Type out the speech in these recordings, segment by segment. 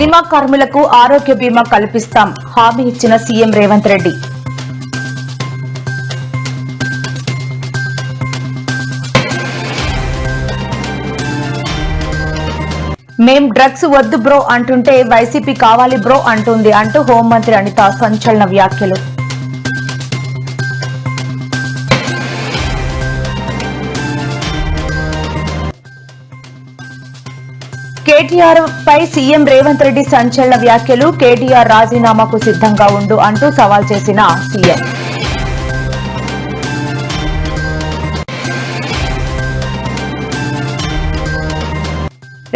Cinema కార్మికులకు ఆరోగ్య బీమా కల్పిస్తాం. హామీ ఇచ్చిన సీఎం రేవంత్ రెడ్డి. మేం డ్రగ్స్ వద్దు బ్రో అంటుంటే వైసీపీ కావాలి బ్రో అంటుంది అంటూ హోంమంత్రి అనిత సంచలన వ్యాఖ్యలు. కేటీఆర్ పై సీఎం రేవంత్ రెడ్డి సంచలన వ్యాఖ్యలు కేటీఆర్ రాజీనామాకు సిద్ధంగా ఉండు అంటూ సవాల్ చేసిన సీఎం.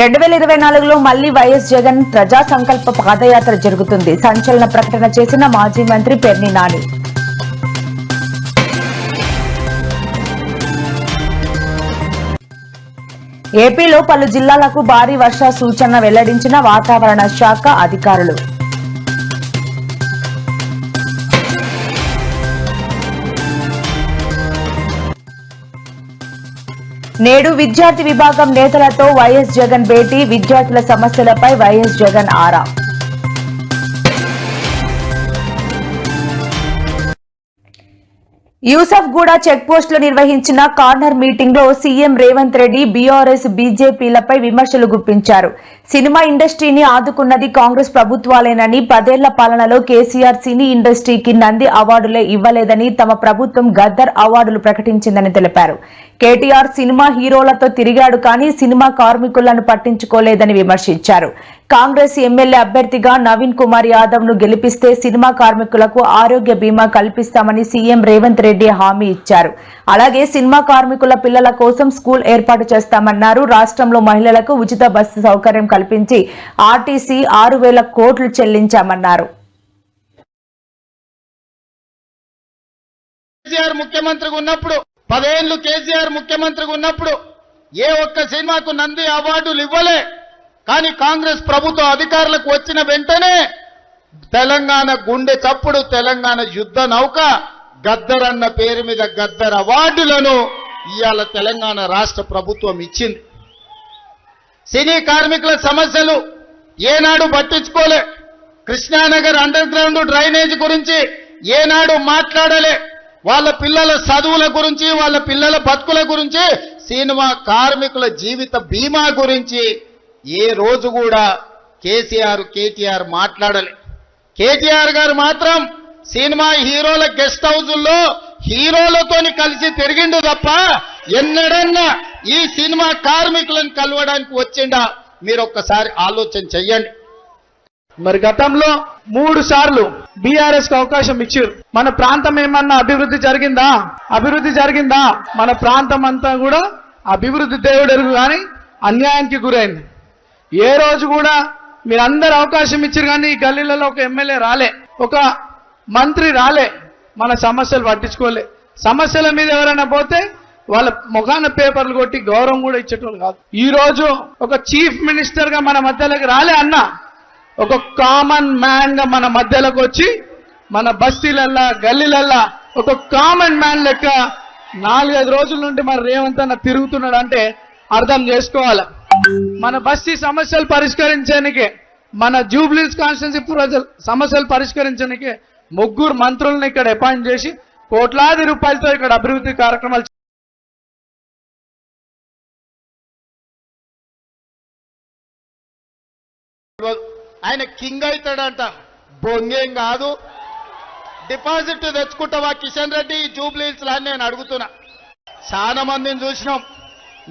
రెండు వేల ఇరవై నాలుగులో మళ్ళీ వైఎస్ జగన్ ప్రజా సంకల్ప పాదయాత్ర జరుగుతుంది. సంచలన ప్రకటన చేసిన మాజీ మంత్రి పెర్ని నాని. ఏపీలో పలు జిల్లాలకు భారీ వర్ష సూచన వెల్లడించిన వాతావరణ శాఖ అధికారులు. నేడు విద్యార్థి విభాగం నేతలతో వైఎస్ జగన్ భేటీ విద్యార్థుల సమస్యలపై వైఎస్ జగన్ ఆరా. యూసఫ్ కూడా చెక్ పోస్ట్లో నిర్వహించిన కార్నర్ మీటింగ్లో సీఎం రేవంత్ రెడ్డి బీఆర్ఎస్ బీజేపీలపై విమర్శలు గుప్పించారు. సినిమా ఇండస్ట్రీని ఆదుకున్నది కాంగ్రెస్ ప్రభుత్వాలేనని పదేళ్ళ పాలనలో కేసీఆర్ సినీ ఇండస్ట్రీకి నంది అవార్డులే ఇవ్వలేదని తమ ప్రభుత్వం గద్దర్ అవార్డులు ప్రకటించిందని తెలిపారు. కేటీఆర్ సినిమా హీరోలతో తిరిగాడు కానీ సినిమా కార్మికులను పట్టించుకోలేదని విమర్శించారు. కాంగ్రెస్ ఎమ్మెల్యే అభ్యర్థిగా నవీన్ కుమార్ యాదవ్ను గెలిపిస్తే సినిమా కార్మికులకు ఆరోగ్య బీమా కల్పిస్తామని సీఎం రేవంత్ రెడ్డి హామీ ఇచ్చారు. అలాగే సినిమా కార్మికుల పిల్లల కోసం స్కూల్ ఏర్పాటు చేస్తామన్నారు. రాష్ట్రంలో మహిళలకు ఉచిత బస్సు సౌకర్యం కల్పించి ఆర్టీసీ ఆరు వేల కోట్లు చెల్లించామన్నారు. కేసీఆర్ ముఖ్యమంత్రిగా ఉన్నప్పుడు పదేళ్ళు కేసీఆర్ ముఖ్యమంత్రిగా ఉన్నప్పుడు ఏ ఒక్క సినిమాకు నంది అవార్డులు ఇవ్వలే. కానీ కాంగ్రెస్ ప్రభుత్వం అధికారులకు వచ్చిన వెంటనే తెలంగాణ గుండె చప్పుడు తెలంగాణ యుద్ధ నౌక గద్దర్ అన్న పేరు మీద గద్దర్ అవార్డులను ఇవాళ తెలంగాణ రాష్ట్ర ప్రభుత్వం ఇచ్చింది. సినీ కార్మికుల సమస్యలు ఏనాడు పట్టించుకోలే. కృష్ణానగర్ అండర్ గ్రౌండ్ డ్రైనేజ్ గురించి ఏనాడు మాట్లాడలే. వాళ్ళ పిల్లల చదువుల గురించి వాళ్ళ పిల్లల బతుకుల గురించి సినిమా కార్మికుల జీవిత బీమా గురించి ఏ రోజు కూడా కేసీఆర్ కేటీఆర్ మాట్లాడలే. కేటీఆర్ గారు మాత్రం సినిమా హీరోల గెస్ట్ హౌజుల్లో హీరోలతోని కలిసి తిరిగిండు తప్ప ఎన్నడన్నా ఈ సినిమా కార్మికులను కలవడానికి వచ్చిండా? మీరు ఒక్కసారి ఆలోచన చెయ్యండి. మరి గతంలో మూడు సార్లు బీఆర్ఎస్కు అవకాశం ఇచ్చారు మన ప్రాంతం ఏమన్నా అభివృద్ధి జరిగిందా? అభివృద్ధి జరిగిందా? మన ప్రాంతం అంతా కూడా అభివృద్ధి దేవుడరుగు కానీ అన్యాయానికి గురైంది. ఏ రోజు కూడా మీరందరూ అవకాశం ఇచ్చారు కానీ ఈ గల్లీలలో ఒక ఎమ్మెల్యే రాలే ఒక మంత్రి రాలే మన సమస్యలు పట్టించుకోలే. సమస్యల మీద ఎవరైనా పోతే వాళ్ళ ముఖాన పేపర్లు కొట్టి గౌరవం కూడా ఇచ్చేటోళ్ళు కాదు. ఈ రోజు ఒక చీఫ్ మినిస్టర్గా మన మధ్యలోకి రాలే అన్న ఒక కామన్ మ్యాన్గా మన మధ్యలోకి వచ్చి మన బస్తీలల్లా గల్లీలల్లా ఒక కామన్ మ్యాన్ లెక్క నాలుగైదు రోజుల నుండి మన రేవంత్ అన్న తిరుగుతున్నాడు అంటే అర్థం చేసుకోవాలి. మన బస్తీ సమస్యలు పరిష్కరించడానికి మన జూబ్లీస్ కాన్స్టిట్యున్సీ ప్రజలు సమస్యలు పరిష్కరించడానికి ముగ్గురు మంత్రులను ఇక్కడ అపాయింట్ చేసి కోట్లాది రూపాయలతో ఇక్కడ అభివృద్ధి కార్యక్రమాలు ఆయన కింగ్ అవుతాడంట. బొంగేం కాదు. డిపాజిట్ తెచ్చుకుంటావా కిషన్ రెడ్డి? జూబ్లీస్ అని నేను అడుగుతున్నా. చాలా మందిని చూసినాం.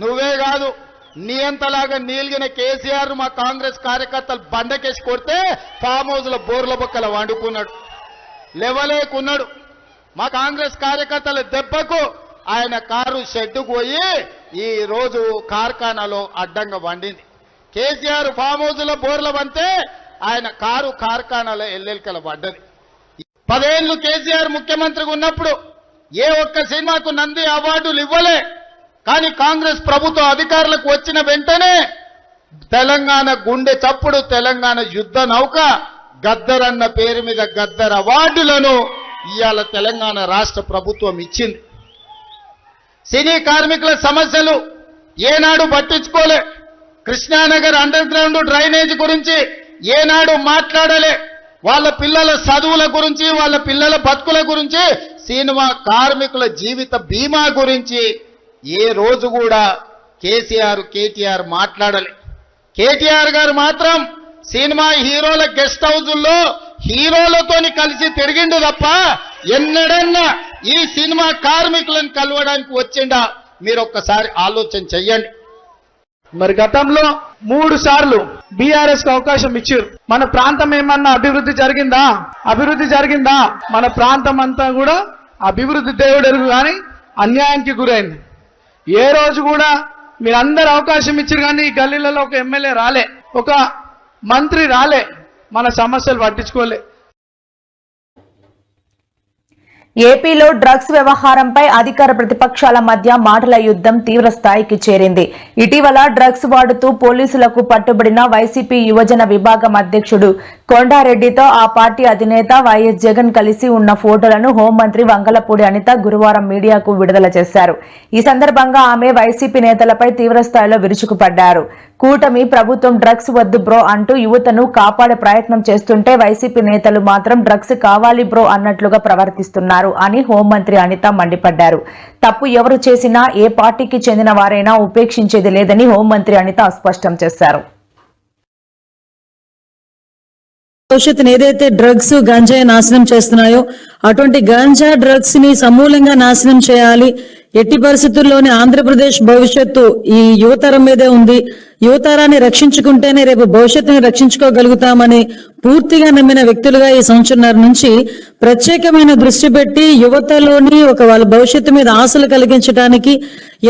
నువ్వే కాదు. నీ అంతలాగా నీలిగిన కేసీఆర్ మా కాంగ్రెస్ కార్యకర్తలు బండకేసి కొడితే ఫామ్ హౌస్లో బోర్ల బొక్కల వండుకున్నాడు. లెవలేకున్నాడు. మా కాంగ్రెస్ కార్యకర్తల దెబ్బకు ఆయన కారు షెడ్డుకు పోయి ఈ రోజు కార్ఖానాలో అడ్డంగా వండింది. కేసీఆర్ ఫామ్ హౌస్లో బోర్ల వంతే ఆయన కారు కార్ఖానాలో ఎల్లెలికల పడ్డది. పదేళ్ళు కేసీఆర్ ముఖ్యమంత్రిగా ఉన్నప్పుడు ఏ ఒక్క సినిమాకు నంది అవార్డులు ఇవ్వలే. కానీ కాంగ్రెస్ ప్రభుత్వం అధికారులకు వచ్చిన వెంటనే తెలంగాణ గుండె చప్పుడు తెలంగాణ యుద్ధ నౌక గద్దర్ అన్న పేరు మీద గద్దర్ అవార్డులను ఇవాళ తెలంగాణ రాష్ట్ర ప్రభుత్వం ఇచ్చింది. సినీ కార్మికుల సమస్యలు ఏనాడు పట్టించుకోలే. కృష్ణానగర్ అండర్ గ్రౌండ్ డ్రైనేజ్ గురించి ఏనాడు మాట్లాడలే. వాళ్ళ పిల్లల చదువుల గురించి వాళ్ళ పిల్లల బతుకుల గురించి సినిమా కార్మికుల జీవిత బీమా గురించి ఏ రోజు కూడా కేసీఆర్ కేటీఆర్ మాట్లాడలే. కేటీఆర్ గారు మాత్రం సినిమా హీరోల గెస్ట్ హౌజుల్లో హీరోలతోని కలిసి తిరిగిండు తప్ప ఎన్నడన్నా ఈ సినిమా కార్మికులను కలవడానికి వచ్చిండా మీరు ఒక్కసారి ఆలోచన చెయ్యండి. మరి గతంలో మూడు సార్లు బీఆర్ఎస్ అవకాశం ఇచ్చారు మన ప్రాంతం ఏమన్నా అభివృద్ధి జరిగిందా? అభివృద్ధి జరిగిందా? మన ప్రాంతం అంతా కూడా అభివృద్ధి దేవుడు ఎరుగు కానీ అన్యాయానికి గురైంది. ఏ రోజు కూడా మీరందరూ అవకాశం ఇచ్చారు కానీ ఈ గల్లీలలో ఒక ఎమ్మెల్యే రాలే ఒక మంత్రి రాలే మన సమస్యలు పట్టించుకోలే. ఏపీలో డ్రగ్స్ వ్యవహారంపై అధికార ప్రతిపక్షాల మధ్య మాటల యుద్ధం తీవ్ర స్థాయికి చేరింది. ఇటీవల డ్రగ్స్ వాడుతూ పోలీసులకు పట్టుబడిన వైసీపీ యువజన విభాగం అధ్యక్షుడు కొండారెడ్డితో ఆ పార్టీ అధినేత వైఎస్ జగన్ కలిసి ఉన్న ఫోటోలను హోంమంత్రి వంగలపూడి అనిత గురువారం మీడియాకు విడుదల చేశారు. ఈ సందర్భంగా ఆమె వైసీపీ నేతలపై తీవ్రస్థాయిలో విరుచుకుపడ్డారు. కూటమి ప్రభుత్వం డ్రగ్స్ వద్దు బ్రో అంటూ యువతను కాపాడే ప్రయత్నం చేస్తుంటే వైసీపీ నేతలు మాత్రం డ్రగ్స్ కావాలి బ్రో అన్నట్లుగా ప్రవర్తిస్తున్నారు. అని హోంమంత్రి అనిత మండిపడ్డారు. తప్పు ఎవరు చేసినా ఏ పార్టీకి చెందిన వారైనా ఉపేక్షించేది లేదని హోంమంత్రి అనిత స్పష్టం చేశారు. భవిష్యత్తును ఏదైతే డ్రగ్స్ గంజాయి నాశనం చేస్తున్నాయో అటువంటి గంజా డ్రగ్స్ని సమూలంగా నాశనం చేయాలి. ఎట్టి పరిస్థితుల్లోనే ఆంధ్రప్రదేశ్ భవిష్యత్తు ఈ యువతరం మీదే ఉంది. యువతరాన్ని రక్షించుకుంటేనే రేపు భవిష్యత్తుని రక్షించుకోగలుగుతామని పూర్తిగా నమ్మిన వ్యక్తులుగా ఈ సంవత్సరం నుంచి ప్రత్యేకమైన దృష్టి పెట్టి యువతలోని ఒక వాళ్ళ భవిష్యత్తు మీద ఆశలు కలిగించడానికి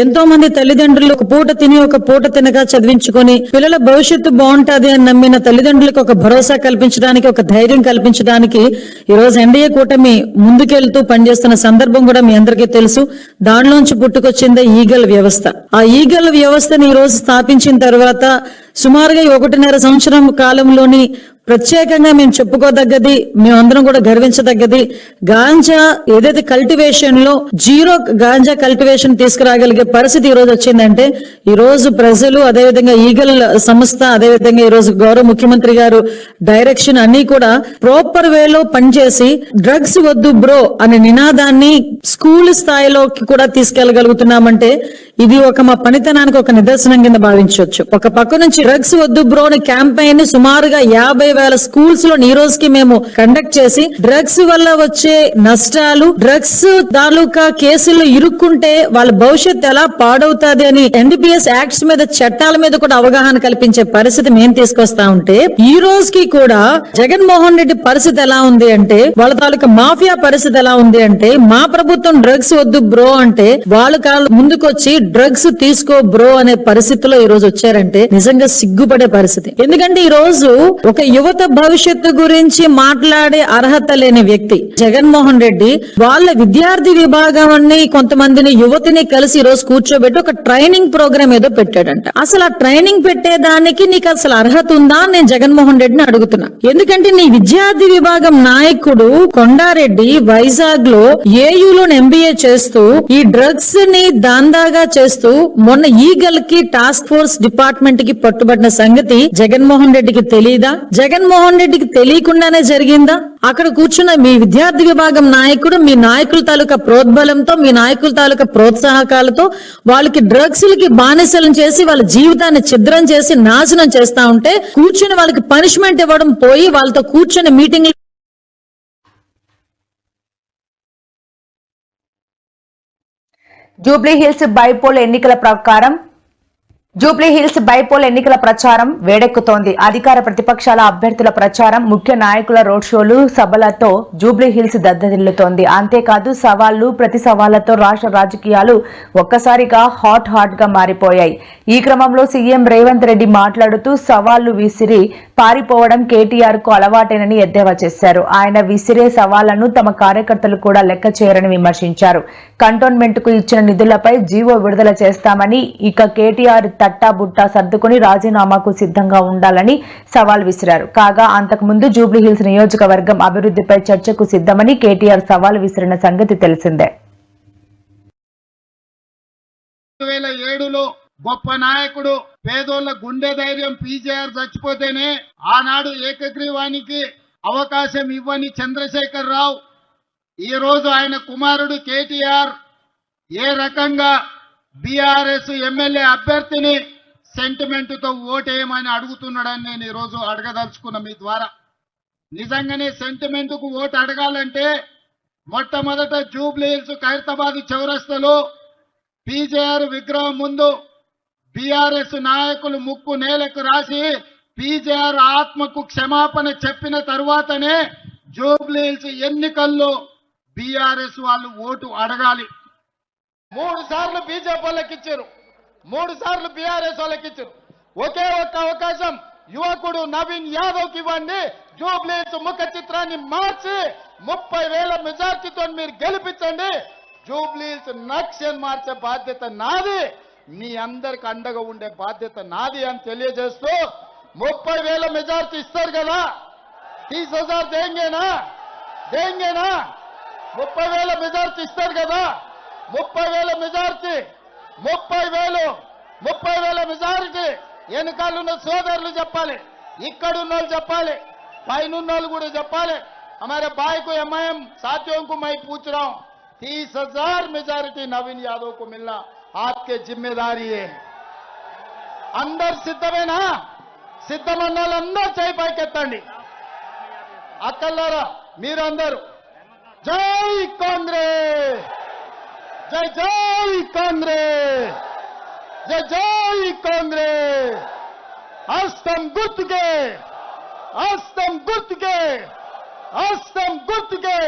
ఎంతో మంది తల్లిదండ్రులు ఒక పూట తిని ఒక పూట తినక చదివించుకొని పిల్లల భవిష్యత్తు బాగుంటది అని నమ్మిన తల్లిదండ్రులకు ఒక భరోసా కల్పించడానికి ఒక ధైర్యం కల్పించడానికి ఈ రోజు ఎన్డీఏ కూటమి ముందుకెళ్తూ పనిచేస్తున్న సందర్భం కూడా మీ అందరికీ తెలుసు. దానిలోంచి పుట్టుకొచ్చిందే ఈగల్ వ్యవస్థ. ఆ ఈగల్ వ్యవస్థని ఈ రోజు స్థాపించిన తర్వాత సుమారుగా ఒకటిన్నర సంవత్సరం కాలంలోని ప్రత్యేకంగా మేము చెప్పుకోదగ్గది మేమందరం కూడా గర్వించదగ్గది గాంజా ఏదైతే కల్టివేషన్లో జీరో గాంజా కల్టివేషన్ తీసుకురాగలిగే పరిస్థితి ఈ రోజు వచ్చిందంటే ఈ రోజు ప్రజలు అదేవిధంగా ఈగల్ సంస్థ అదేవిధంగా ఈ రోజు గౌరవ ముఖ్యమంత్రి గారు డైరెక్షన్ అన్ని కూడా ప్రాపర్ వేలో పనిచేసి డ్రగ్స్ వద్దు బ్రో అనే నినాదాన్ని స్కూల్ స్థాయిలోకి కూడా తీసుకెళ్ళగలుగుతున్నామంటే ఇది ఒక మా పనితనానికి ఒక నిదర్శనం కింద భావించవచ్చు. ఒక పక్క నుంచి డ్రగ్స్ వద్దు బ్రో అనే క్యాంపెయిన్ సుమారుగా యాభై వేల స్కూల్స్లో ఈ రోజుకి మేము కండక్ట్ చేసి డ్రగ్స్ వల్ల వచ్చే నష్టాలు డ్రగ్స్ తాలూకా కేసుల్లో ఇరుక్కుంటే వాళ్ళ భవిష్యత్తు ఎలా పాడవుతాది అని ఎన్డీపీఎస్ యాక్ట్స్ మీద చట్టాల మీద కూడా అవగాహన కల్పించే పరిస్థితి మేము తీసుకొస్తా ఉంటే ఈ రోజుకి కూడా జగన్మోహన్ రెడ్డి పరిస్థితి ఎలా ఉంది అంటే వాళ్ళ తాలూకా మాఫియా పరిస్థితి ఎలా ఉంది అంటే మా ప్రభుత్వం డ్రగ్స్ వద్దు బ్రో అంటే వాళ్ళు కాళ్ళు ముందుకొచ్చి డ్రగ్స్ తీసుకో బ్రో అనే పరిస్థితిలో ఈ రోజు వచ్చారంటే నిజంగా సిగ్గుపడే పరిస్థితి. ఎందుకంటే ఈ రోజు ఒక యువత భవిష్యత్తు గురించి మాట్లాడే అర్హత లేని వ్యక్తి జగన్మోహన్ రెడ్డి వాళ్ళ విద్యార్థి విభాగాన్ని కొంతమందిని యువతిని కలిసి ఈ రోజు కూర్చోబెట్టి ఒక ట్రైనింగ్ ప్రోగ్రామ్ ఏదో పెట్టాడంట. అసలు ఆ ట్రైనింగ్ పెట్టేదానికి నీకు అసలు అర్హత ఉందా నేను జగన్మోహన్ రెడ్డిని అడుగుతున్నా. ఎందుకంటే నీ విద్యార్థి విభాగం నాయకుడు కొండారెడ్డి వైజాగ్లో ఏయులో ఎంబీఏ చేస్తూ ఈ డ్రగ్స్ని దాందాగా చేస్తూ మొన్న ఈగల్కి టాస్క్ ఫోర్స్ డిపార్ట్మెంట్కి పట్టుబడిన సంగతి జగన్మోహన్ రెడ్డికి తెలియదా జగన్మోహన్ రెడ్డికి తెలియకుండానే జరిగిందా? అక్కడ కూర్చున్న మీ విద్యార్థి విభాగం నాయకుడు మీ నాయకుల తాలూకా ప్రోద్బలంతో మీ నాయకుల తాలూకా ప్రోత్సాహకాలతో వాళ్ళకి డ్రగ్స్ లకి బానిసలను చేసి వాళ్ళ జీవితాన్ని ఛిద్రం చేసి నాశనం చేస్తా ఉంటే కూర్చుని వాళ్ళకి పనిష్మెంట్ ఇవ్వడం పోయి వాళ్ళతో కూర్చుని మీటింగ్ జూబ్లీహిల్స్ బైపోల్ ఎన్నికల ప్రకారం జూబ్లీ హిల్స్ బైపోల్ ఎన్నికల ప్రచారం వేడెక్కుతోంది. అధికార ప్రతిపక్షాల అభ్యర్థుల ప్రచారం ముఖ్య నాయకుల రోడ్ షోలు సభలతో జూబ్లీ హిల్స్ దద్దదిల్లుతోంది అంతేకాదు సవాళ్ళు ప్రతి సవాళ్ళతో రాష్ట్ర రాజకీయాలు ఒక్కసారిగా హాట్ హాట్గా మారిపోయాయి. ఈ క్రమంలో సీఎం రేవంత్ రెడ్డి మాట్లాడుతూ సవాళ్ళు విసిరి పారిపోవడం కేటీఆర్కు అలవాటేనని ఎద్దేవా చేశారు. ఆయన విసిరే సవాళ్ళను తమ కార్యకర్తలు కూడా లెక్క చేయరని విమర్శించారు. కంటోన్మెంట్కు ఇచ్చిన నిధులపై జీవో విడుదల చేస్తామని ఇక కేటీఆర్ తట్టా బుట్టా సర్దుకుని రాజీనామాకు సిద్ధంగా ఉండాలని సవాల్ విసిరారు. కాగా అంతకుముందు జూబ్లీహిల్స్ నియోజకవర్గం అభివృద్ధిపై చర్చకు సిద్ధమని కేటీఆర్ సవాల్ విసిరిన సంగతి తెలిసిందే. రెండు వేల ఏడులో గొప్ప నాయకుడు పేదోళ్ళ గుండె ధైర్యం పీజేఆర్ చచ్చిపోతేనే ఆనాడు ఏకగ్రీవానికి అవకాశం ఇవ్వని చంద్రశేఖర్ రావు ఈరోజు ఆయన కుమారుడు కేటీఆర్ ఏ రకంగా బీఆర్ఎస్ ఎమ్మెల్యే అభ్యర్థిని సెంటిమెంట్తో ఓటేయమని అడుగుతున్నాడని నేను ఈరోజు అడగదలుచుకున్న మీ ద్వారా. నిజంగానే సెంటిమెంట్కు ఓటు అడగాలంటే మొట్టమొదట జూబ్లీ హిల్స్ ఖైరతాబాద్ చౌరస్తలో పీజేఆర్ విగ్రహం ముందు బీఆర్ఎస్ నాయకులు ముక్కు నేలకు రాసి పీజేఆర్ ఆత్మకు క్షమాపణ చెప్పిన తర్వాతనే జూబ్లీ ఎన్నికల్లో బీఆర్ఎస్ వాళ్ళు ఓటు అడగాలి. మూడు సార్లు బీజేపీ వాళ్ళకి ఇచ్చారు. మూడు సార్లు బీఆర్ఎస్ వాళ్ళకి ఇచ్చారు. ఒకే ఒక్క అవకాశం యువకుడు నవీన్ యాదవ్కి ఇవ్వండి. జూబ్లీస్ ముఖ చిత్రాన్ని మార్చి ముప్పై వేల మెజార్టీతో మీరు గెలిపించండి. జూబ్లీస్ నక్షన్ మార్చే బాధ్యత నాది. మీ అందరికి అండగా ఉండే బాధ్యత నాది అని తెలియజేస్తూ ముప్పై వేల మెజార్టీ ఇస్తారు కదా తీస్ హజార్ దేంగేనా దేంగేనా ముప్పై వేల మెజార్టీ ఇస్తారు కదా ముప్పై వేల మెజార్టీ ముప్పై వేలు ముప్పై వేల మెజారిటీ వెనకాలన్న సోదరులు చెప్పాలి ఇక్కడున్న వాళ్ళు చెప్పాలి పైన వాళ్ళు కూడా చెప్పాలి हमारे भाई को एमआईएम साथियों को मैं पूछ रहा हूं तीस हजार मेजोरिटी नवीन यादव को मिलना आपके जिम्मेदारी है అందరు సిద్ధమేనా సిద్ధమన్న వాళ్ళందరూ చేయి పైకెత్తండి అక్కల్లారా మీరందరూ జై కాంగ్రెస్ జై జై కాంగ్రెస్ జై జై కాంగ్రెస్ హస్తం గుర్తుకే హస్తం గుర్తుకే హస్తం గుర్తుకే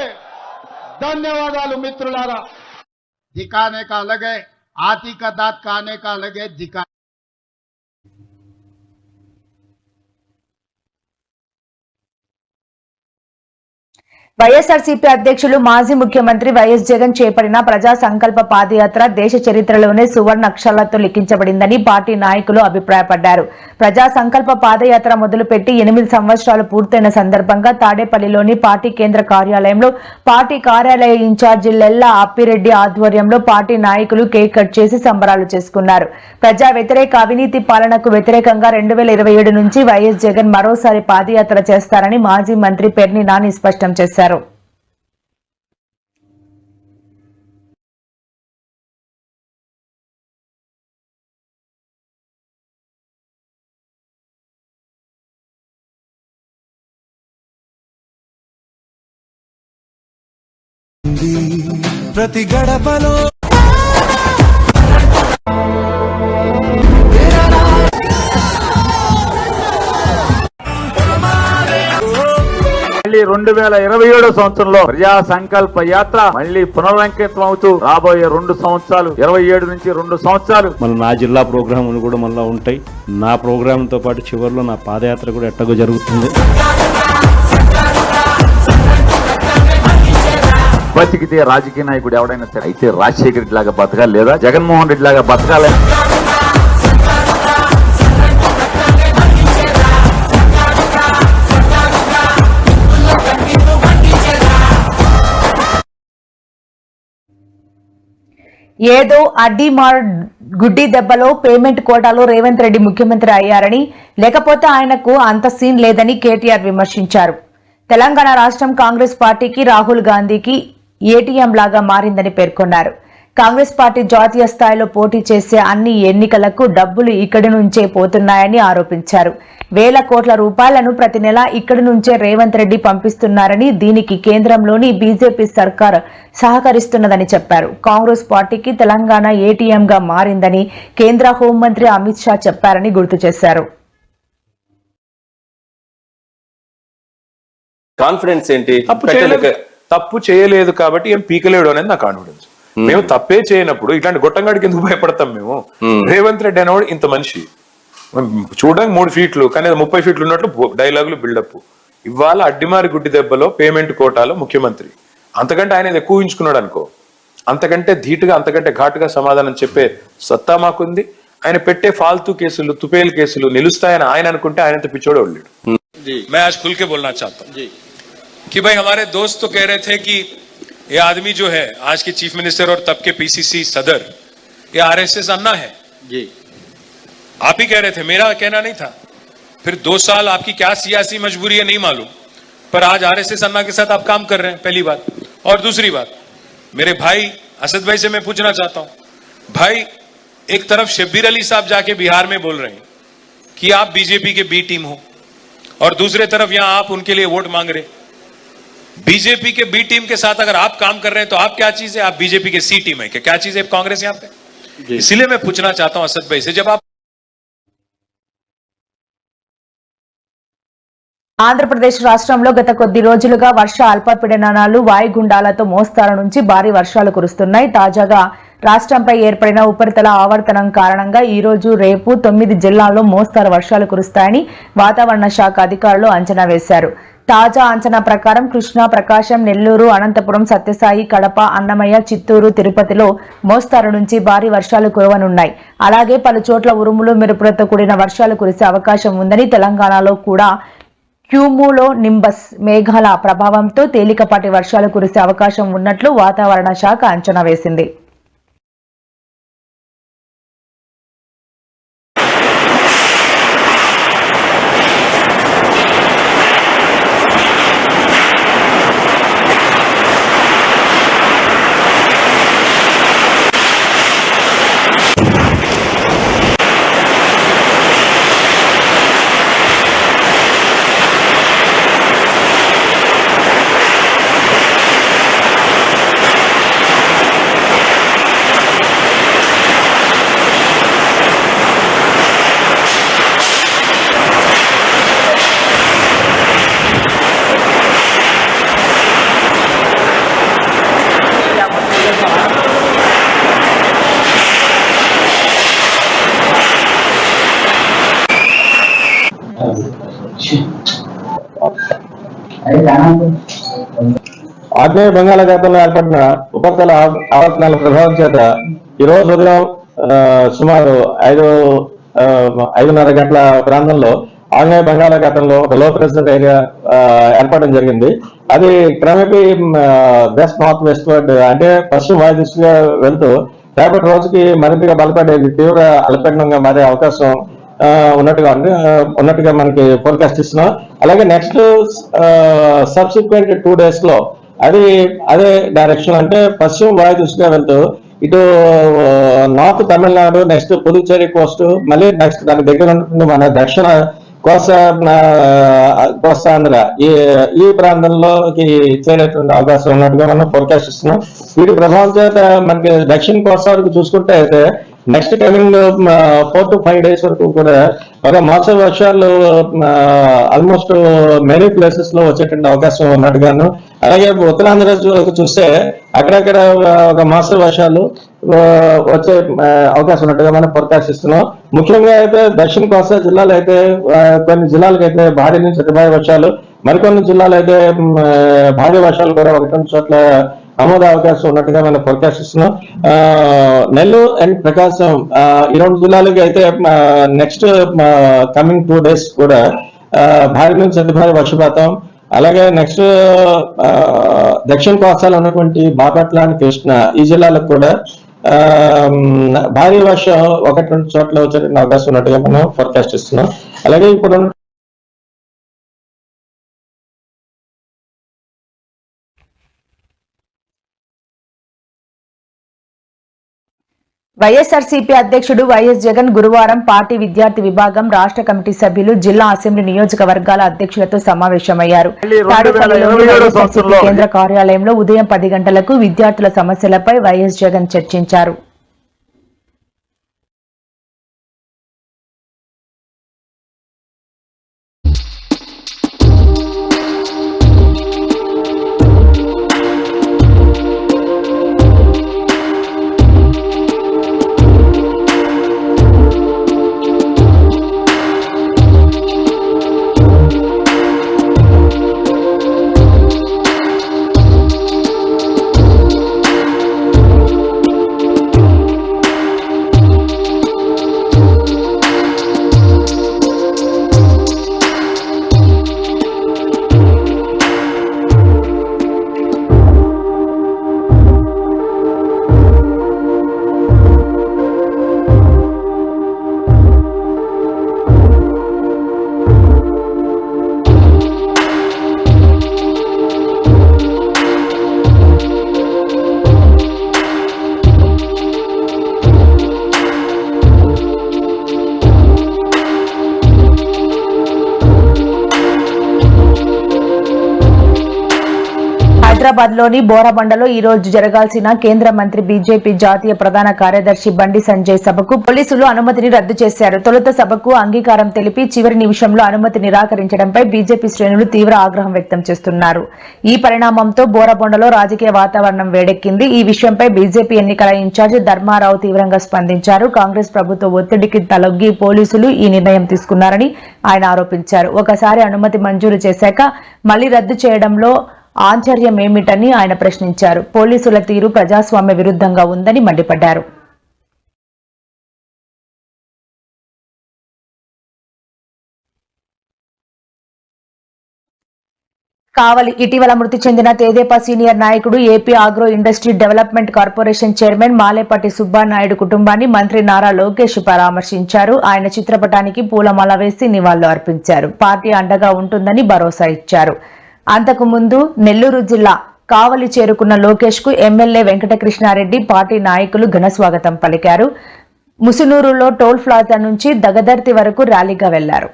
ధన్యవాదాలు మిత్రులారా दिखाने का अलग आती का दात काने का लगे दिखा వైఎస్ఆర్సీపీ అధ్యక్షులు మాజీ ముఖ్యమంత్రి వైఎస్ జగన్ చేపట్టిన ప్రజా సంకల్ప పాదయాత్ర దేశ చరిత్రలోనే సువర్ణ అక్షరాలతో లిఖించబడిందని పార్టీ నాయకులు అభిప్రాయపడ్డారు. ప్రజా సంకల్ప పాదయాత్ర మొదలుపెట్టి ఎనిమిది సంవత్సరాలు పూర్తయిన సందర్భంగా తాడేపల్లిలోని పార్టీ కేంద్ర కార్యాలయంలో పార్టీ కార్యాలయ ఇన్ఛార్జి లెల్లా అప్పిరెడ్డి ఆధ్వర్యంలో పార్టీ నాయకులు కేక్ కట్ చేసి సంబరాలు చేసుకున్నారు. ప్రజా వ్యతిరేక అవినీతి పాలనకు వ్యతిరేకంగా రెండు వేల ఇరవై ఏడు నుంచి వైఎస్ జగన్ మరోసారి పాదయాత్ర చేస్తారని మాజీ మంత్రి పెర్ని నాని స్పష్టం చేశారు. ప్రతి గడపలో మళ్ళీ రెండు వేల ఇరవై ఏడో సంవత్సరంలో ప్రజా సంకల్ప యాత్ర మళ్ళీ పునరంకితం అవుతూ రాబోయే రెండు సంవత్సరాలు ఇరవై ఏడు నుంచి రెండు సంవత్సరాలు. మళ్ళీ నా జిల్లా ప్రోగ్రాములు కూడా మళ్ళీ ఉంటాయి. నా ప్రోగ్రాంతో పాటు చివరిలో నా పాదయాత్ర కూడా ఎట్టగో జరుగుతుంది. బతికితే రాజకీయ నాయకుడు ఎవడైనా సరే అయితే రాజశేఖర రెడ్డి లాగా బతకాలి లేదా? జగన్మోహన్ రెడ్డి లాగా బతకాలి? ఏదో అడ్డిమార్ గుడ్డి దెబ్బలో పేమెంట్ కోటాలో రేవంత్ రెడ్డి ముఖ్యమంత్రి అయ్యారని లేకపోతే ఆయనకు అంత సీన్ లేదని కేటీఆర్ విమర్శించారు. తెలంగాణ రాష్ట్రం కాంగ్రెస్ పార్టీకి రాహుల్ గాంధీకి ఏటీఎం లాగా మారిందని పేర్కొన్నారు. కాంగ్రెస్ పార్టీ జాతీయ స్థాయిలో పోటీ చేసే అన్ని ఎన్నికలకు డబ్బులు ఇక్కడి నుంచే పోతున్నాయని ఆరోపించారు. వేల కోట్ల రూపాయలను ప్రతి నెల ఇక్కడి నుంచే రేవంత్ రెడ్డి పంపిస్తున్నారని దీనికి కేంద్రంలోని బీజేపీ సర్కార్ సహకరిస్తున్నదని చెప్పారు. కాంగ్రెస్ పార్టీకి తెలంగాణ ఏటీఎంగా మారిందని కేంద్ర హోంమంత్రి అమిత్ షా చెప్పారని గుర్తు చేశారు. కాన్ఫిడెన్స్ ఏంటి? తప్పు చేయలేదు. కాబట్టి ఏం పీకలేడు అనేది నా కాన్ఫిడెన్స్. మేము తప్పే చేయనప్పుడు ఇట్లాంటి గొట్టంగాడికి ఎందుకు భయపడతాం మేము రేవంత్ రెడ్డి అనేవాడు ఇంత మనిషి చూడడానికి మూడు ఫీట్లు కానీ అది ముప్పై ఫీట్లు ఉన్నట్లు డైలాగులు బిల్డప్ ఇవాళ అడ్డిమారి గుడ్డి దెబ్బలో పేమెంట్ కోటాలో ముఖ్యమంత్రి అంతకంటే ఆయన ఇది ఎక్కువ ఊహించుకున్నాడు అనుకో అంతకంటే ధీటుగా అంతకంటే ఘాటుగా సమాధానం చెప్పే సత్తా మాకుంది ఆయన పెట్టే ఫాల్తూ కేసులు తుపేలు కేసులు నిలుస్తాయని ఆయన అనుకుంటే ఆయనంత పిచ్చోడే వెళ్ళాడు मैं आज खुल के बोलना चाहता हूँ कि भाई हमारे दोस्त तो कह रहे थे कि ये आदमी जो है आज के चीफ मिनिस्टर और तब के पीसीसी सदर ये आरएसएस अन्ना है। जी। आप ही कह रहे थे मेरा कहना नहीं था। फिर दो साल आपकी क्या सियासी मजबूरी है नहीं मालूम। पर आज आरएसएस अन्ना के साथ आप काम कर रहे हैं पहली बात। और दूसरी बात मेरे भाई असद भाई से मैं पूछना चाहता हूँ। भाई एक तरफ़ शब्बीर अली साहब जाके बिहार में बोल रहे हैं कि आप बीजेपी के बी टीम हो और दूसरे तरफ़ यहाँ आप उनके लिए वोट मांग रहे बीजेपी के बी टीम के साथ अगर आप काम कर रहे हैं तो आप क्या चीज है आप बीजेपी के सी टीम है क्या क्या चीज है कांग्रेस यहां पे इसीलिए मैं पूछना चाहता हूं असद भाई से जब आप ఆంధ్రప్రదేశ్ రాష్ట్రంలో గత కొద్ది రోజులుగా వర్ష అల్పపీడనాలు వాయుగుండాలతో మోస్తార నుంచి భారీ వర్షాలు కురుస్తున్నాయి తాజాగా రాష్ట్రంపై ఏర్పడిన ఉపరితల ఆవర్తనం కారణంగా ఈ రోజు రేపు తొమ్మిది జిల్లాల్లో మోస్తారు వర్షాలు కురుస్తాయని వాతావరణ శాఖ అధికారులు అంచనా వేశారు తాజా అంచనా ప్రకారం కృష్ణా ప్రకాశం నెల్లూరు అనంతపురం సత్యసాయి కడప అన్నమయ్య చిత్తూరు తిరుపతిలో మోస్తారు నుంచి భారీ వర్షాలు కురవనున్నాయి. అలాగే పలు చోట్ల ఉరుములు మెరుపులతో కూడిన వర్షాలు కురిసే అవకాశం ఉందని తెలంగాణలో కూడా క్యూములో నింబస్ మేఘాల ప్రభావంతో తేలికపాటి వర్షాలు కురిసే అవకాశం ఉన్నట్లు వాతావరణ శాఖ అంచనా వేసింది. ఆగ్నేయ బంగాళాఖాతంలో ఏర్పడిన ఉపరితల ఆవర్తనాల ప్రభావం చేత ఈ రోజు ఉదయం సుమారు ఐదు ఐదున్నర గంటల ప్రాంతంలో ఆగ్నేయ బంగాళాఖాతంలో ఒక లో ప్రెషర్ ఏరియా ఆ, ఏర్పడడం జరిగింది. అది క్రమేపీ వెస్ట్ నార్త్ వెస్ట్ వర్డ్ అంటే పశ్చిమ వాయుదిశగా వెళ్తూ రేపటి రోజుకి మరింతగా బలపడేది తీవ్ర అల్పపీడనంగా మారే అవకాశం ఉన్నట్టుగా ఉంది. ఉన్నట్టుగా మనకి ఫోర్కాస్ట్ ఇస్తున్నాం. అలాగే నెక్స్ట్ సబ్సిక్వెంట్ టూ డేస్లో అది అదే డైరెక్షన్ అంటే పశ్చిమ వాయు దృష్టిగా వెళ్తూ ఇటు north Tamil Nadu next Puducherry coast మళ్ళీ నెక్స్ట్ దాని దగ్గర ఉంటుంది మన దక్షిణ కోస్తా కోస్తాంధ్ర ఈ ఈ ప్రాంతంలోకి చేరేటువంటి అవకాశం ఉన్నట్టుగా మనం ఫోర్కాస్ట్ ఇస్తున్నాం. వీటి ప్రభావం చేత మనకి దక్షిణ కోస్తా వరకు చూసుకుంటే అయితే next coming four to five days వరకు కూడా ఒక మోస వర్షాలు ఆల్మోస్ట్ మెనీ ప్లేసెస్లో వచ్చేటువంటి అవకాశం ఉన్నట్టుగాను అలాగే ఉత్తరాంధ్ర చూస్తే అక్కడక్కడ ఒక మాస వర్షాలు వచ్చే అవకాశం ఉన్నట్టుగా మనం ప్రకాశిస్తున్నాం. ముఖ్యంగా అయితే దక్షిణ కోస్తా జిల్లాలో అయితే కొన్ని జిల్లాలకు అయితే భారీ నుంచి అతి భారీ వర్షాలు మరికొన్ని జిల్లాలు అయితే భారీ వర్షాలు కూడా ఒకటి చోట్ల ఆమోద అవకాశం ఉన్నట్టుగా మనం ఫోర్కాస్ట్ ఇస్తున్నాం ఆ, నెల్లూరు అండ్ ప్రకాశం ఆ, ఈ రెండు జిల్లాలకి అయితే నెక్స్ట్ కమింగ్ టూ డేస్ కూడా భారీ నుంచి అతి భారీ వర్షపాతం అలాగే నెక్స్ట్ దక్షిణ కోస్తాలో ఉన్నటువంటి బాపట్ల అండ్ కృష్ణ ఈ జిల్లాలకు కూడా ఆ, భారీ వర్షం ఒకటి రెండు చోట్ల వచ్చే అవకాశం ఉన్నట్టుగా మనం ఫోర్కాస్ట్ ఇస్తున్నాం అలాగే ఇప్పుడు వైఎస్ఆర్సీపీ అధ్యక్షుడు వైఎస్ జగన్ గురువారం పార్టీ విద్యార్థి విభాగం రాష్ట్ర కమిటీ సభ్యులు జిల్లా అసెంబ్లీ నియోజకవర్గాల అధ్యక్షులతో సమావేశమయ్యారు. కేంద్ర కార్యాలయంలో ఉదయం పది గంటలకు విద్యార్థుల సమస్యలపై వైఎస్ జగన్ చర్చించారు. హైదరాబాద్లోని బోరబండలో ఈ రోజు జరగాల్సిన కేంద్ర మంత్రి బీజేపీ జాతీయ ప్రధాన కార్యదర్శి బండి సంజయ్ సభకు పోలీసులు అనుమతిని రద్దు చేశారు. తొలుత సభకు అంగీకారం తెలిపి చివరి నిమిషంలో అనుమతి నిరాకరించడంపై బీజేపీ శ్రేణులు తీవ్ర ఆగ్రహం వ్యక్తం చేస్తున్నారు. ఈ పరిణామంతో బోరబొండలో రాజకీయ వాతావరణం వేడెక్కింది. ఈ విషయంపై బీజేపీ ఎన్నికల ఇన్ఛార్జ్ ధర్మారావు తీవ్రంగా స్పందించారు. కాంగ్రెస్ ప్రభుత్వ ఒత్తిడికి తలొగ్గి పోలీసులు ఈ నిర్ణయం తీసుకున్నారని ఆయన ఆరోపించారు. ఒకసారి అనుమతి మంజూరు చేశాక మళ్ళీ రద్దు చేయడంలో ఆంతర్యం ఏమిటని ఆయన ప్రశ్నించారు. పోలీసుల తీరు ప్రజాస్వామ్య విరుద్ధంగా ఉందని మండిపడ్డారు. కావలి ఇటీవల మృతి చెందిన తేదేపా సీనియర్ నాయకుడు AP agro industry development corporation chairman Malepati Subbanaidu కుటుంబాన్ని మంత్రి నారా లోకేష్ పరామర్శించారు. ఆయన చిత్రపటానికి పూలమాల వేసి నివాళులు అర్పించారు. పార్టీ అండగా ఉంటుందని భరోసా ఇచ్చారు. అంతకు ముందు నెల్లూరు జిల్లా కావలి చేరుకున్న లోకేష్కు ఎమ్మెల్యే వెంకటకృష్ణారెడ్డి పార్టీ నాయకులు ఘన స్వాగతం పలికారు. ముసునూరులో టోల్ ప్లాజా నుంచి దగదర్తి వరకు ర్యాలీగా వెళ్ళారు.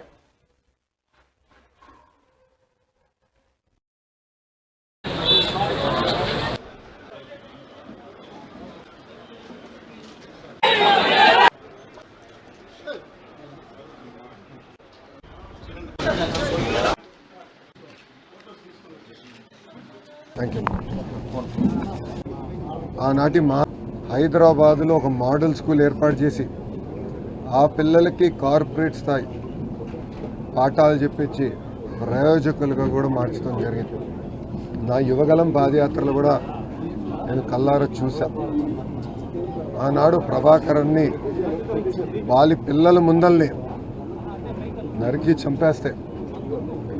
ఆనాటి మా హైదరాబాదులో ఒక మోడల్ స్కూల్ ఏర్పాటు చేసి ఆ పిల్లలకి కార్పొరేట్ స్థాయి పాఠాలు చెప్పించి ప్రయోజకులుగా కూడా మార్చడం జరిగింది. నా యువగలం పాదయాత్రలు కూడా నేను కల్లార చూసా ఆనాడు ప్రభాకరన్ని వాళ్ళ పిల్లల ముందల్ని నరికి చంపేస్తే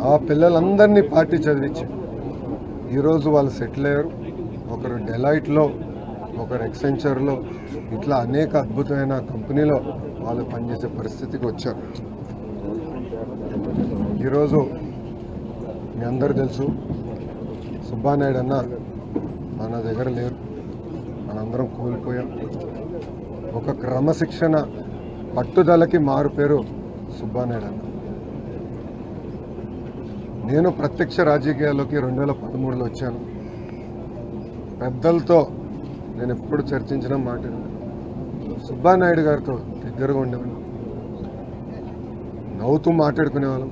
ఆ పిల్లలందరినీ పార్టీ చదివించి. ఈరోజు వాళ్ళు సెటిల్ అయ్యారు. ఒకరు డెలైట్లో ఒకరు ఎక్సెంచర్లో ఇట్లా అనేక అద్భుతమైన కంపెనీలో వాళ్ళు పనిచేసే పరిస్థితికి వచ్చారు. ఈరోజు మీ అందరు తెలుసు సుబ్బానాయుడు అన్న మన దగ్గర లేరు. మనందరం కోల్పోయాం. ఒక క్రమశిక్షణ పట్టుదలకి మారు పేరు సుబ్బానాయుడు అన్న. నేను ప్రత్యక్ష రాజకీయాల్లోకి రెండు వేల పదమూడులో వచ్చాను. పెద్దలతో నేను ఎప్పుడు చర్చించిన మాట సుబ్బానాయుడు గారితో దగ్గరగా ఉండేవాళ్ళం నవ్వుతూ మాట్లాడుకునేవాళ్ళం.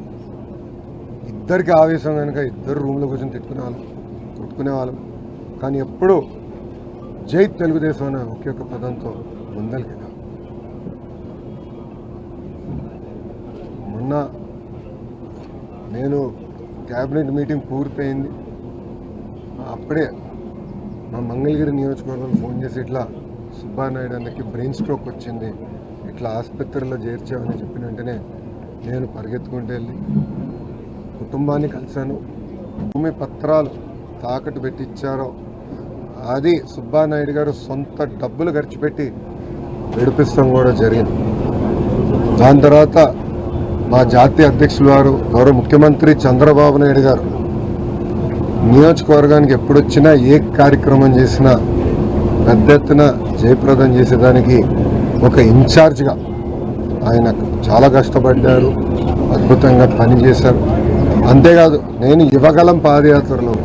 ఇద్దరికి ఆవేశం కనుక ఇద్దరు రూమ్లో కూర్చొని తిట్టుకునేవాళ్ళం కొట్టుకునేవాళ్ళం. కానీ ఎప్పుడూ జై తెలుగుదేశం అనే ఒకే ఒక్క పదంతో ముందలకి మొన్న నేను క్యాబినెట్ మీటింగ్ పూర్తయింది. అప్పుడే మా మంగళగిరి నియోజకవర్గం ఫోన్ చేసి ఇట్లా సుబ్బానాయుడు అన్నకి బ్రెయిన్ స్ట్రోక్ వచ్చింది ఇట్లా ఆసుపత్రిలో చేర్చామని చెప్పిన వెంటనే నేను పరిగెత్తుకుంటూ వెళ్ళి కుటుంబాన్ని కలిశాను. భూమి పత్రాలు తాకట్టు పెట్టి ఇచ్చారో అది సుబ్బానాయుడు గారు సొంత డబ్బులు ఖర్చు పెట్టి విడిపిస్తాం కూడా జరిగింది. దాని తర్వాత మా జాతీయ అధ్యక్షులు వారు గౌరవ ముఖ్యమంత్రి చంద్రబాబు నాయుడు గారు నియోజకవర్గానికి ఎప్పుడొచ్చినా ఏ కార్యక్రమం చేసినా పెద్ద ఎత్తున జయప్రదం చేసేదానికి ఒక ఇన్ఛార్జ్గా ఆయన చాలా కష్టపడ్డారు అద్భుతంగా పనిచేశారు. అంతేకాదు నేను యువగలం పాదయాత్రలో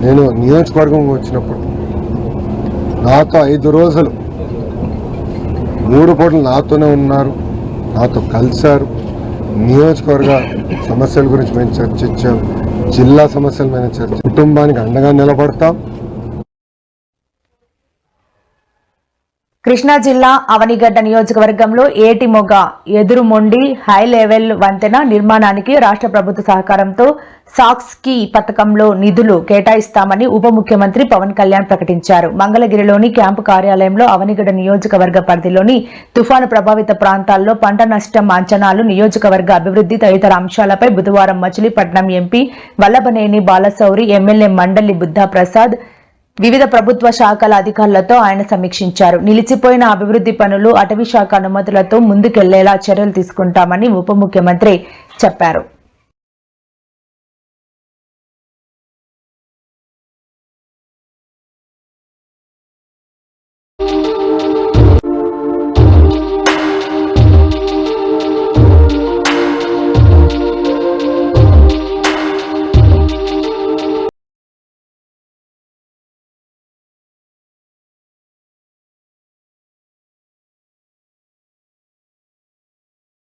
నేను నియోజకవర్గం వచ్చినప్పుడు నాతో ఐదు రోజులు మూడు పూటలు నాతోనే ఉన్నారు నాతో కలిశారు. నియోజకవర్గ సమస్యల గురించి మేము చర్చించాము జిల్లా సమస్యల మీద చర్చ. కుటుంబానికి అండగా నిలబడతాం. కృష్ణా జిల్లా అవనిగడ్డ నియోజకవర్గంలో ఏటి మొగ హై లెవెల్ వంతెన నిర్మాణానికి రాష్ట్ర ప్రభుత్వ సహకారంతో సాక్స్కి పథకంలో నిధులు కేటాయిస్తామని ఉప ముఖ్యమంత్రి పవన్ కళ్యాణ్ ప్రకటించారు. మంగళగిరిలోని క్యాంపు కార్యాలయంలో అవనిగడ్డ నియోజకవర్గ పరిధిలోని తుఫాను ప్రభావిత ప్రాంతాల్లో పంట నష్టం అంచనాలు నియోజకవర్గ అభివృద్ధి తదితర అంశాలపై బుధవారం మచిలీపట్నం ఎంపీ వల్లభనేని బాలశౌరి ఎమ్మెల్యే మండలి బుద్ధా ప్రసాద్ వివిధ ప్రభుత్వ శాఖల అధికారులతో ఆయన సమీక్షించారు. నిలిచిపోయిన అభివృద్ధి పనులు అటవీ శాఖ అనుమతులతో ముందుకెళ్ళేలా చర్యలు తీసుకుంటామని ఉప ముఖ్యమంత్రి చెప్పారు.